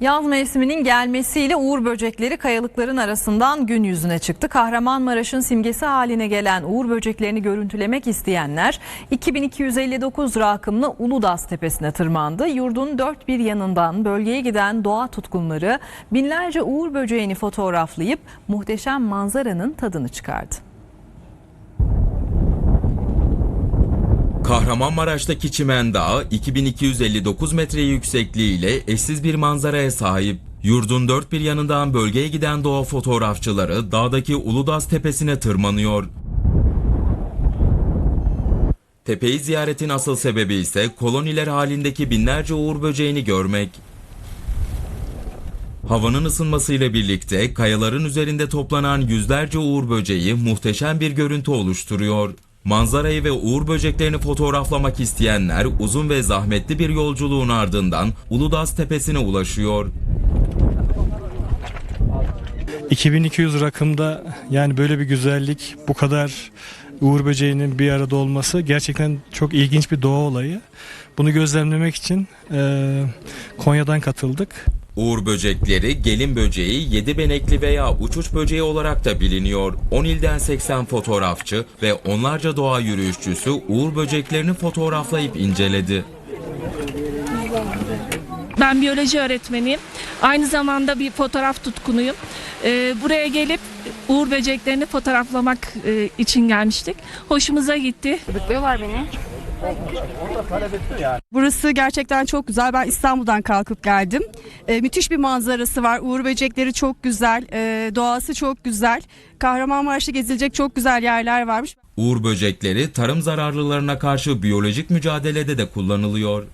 Yaz mevsiminin gelmesiyle uğur böcekleri kayalıkların arasından gün yüzüne çıktı. Kahramanmaraş'ın simgesi haline gelen uğur böceklerini görüntülemek isteyenler 2259 rakımlı Uludağ tepesine tırmandı. Yurdun dört bir yanından bölgeye giden doğa tutkunları binlerce uğur böceğini fotoğraflayıp muhteşem manzaranın tadını çıkardı. Kahramanmaraş'taki Çimen Dağı 2259 metre yüksekliğiyle eşsiz bir manzaraya sahip. Yurdun dört bir yanından bölgeye giden doğa fotoğrafçıları dağdaki Uludağ tepesine tırmanıyor. Tepeyi ziyaretin asıl sebebi ise koloniler halindeki binlerce uğur böceğini görmek. Havanın ısınmasıyla birlikte kayaların üzerinde toplanan yüzlerce uğur böceği muhteşem bir görüntü oluşturuyor. Manzarayı ve uğur böceklerini fotoğraflamak isteyenler uzun ve zahmetli bir yolculuğun ardından Uludağ tepesine ulaşıyor. 2200 rakımda yani böyle bir güzellik, bu kadar uğur böceğinin bir arada olması gerçekten çok ilginç bir doğa olayı. Bunu gözlemlemek için eee, Konya'dan katıldık. Uğur böcekleri, gelin böceği, yedi benekli veya uçuş böceği olarak da biliniyor. 10 ilden 80 fotoğrafçı ve onlarca doğa yürüyüşçüsü uğur böceklerini fotoğraflayıp inceledi. Ben biyoloji öğretmeniyim. Aynı zamanda bir fotoğraf tutkunuyum. Ee, buraya gelip uğur böceklerini fotoğraflamak e, için gelmiştik. Hoşumuza gitti. Bıklıyorlar beni. Burası gerçekten çok güzel. Ben İstanbul'dan kalkıp geldim. Ee, müthiş bir manzarası var. Uğur böcekleri çok güzel. Ee, doğası çok güzel. Kahramanmaraş'ta gezilecek çok güzel yerler varmış. Uğur böcekleri tarım zararlılarına karşı biyolojik mücadelede de kullanılıyor.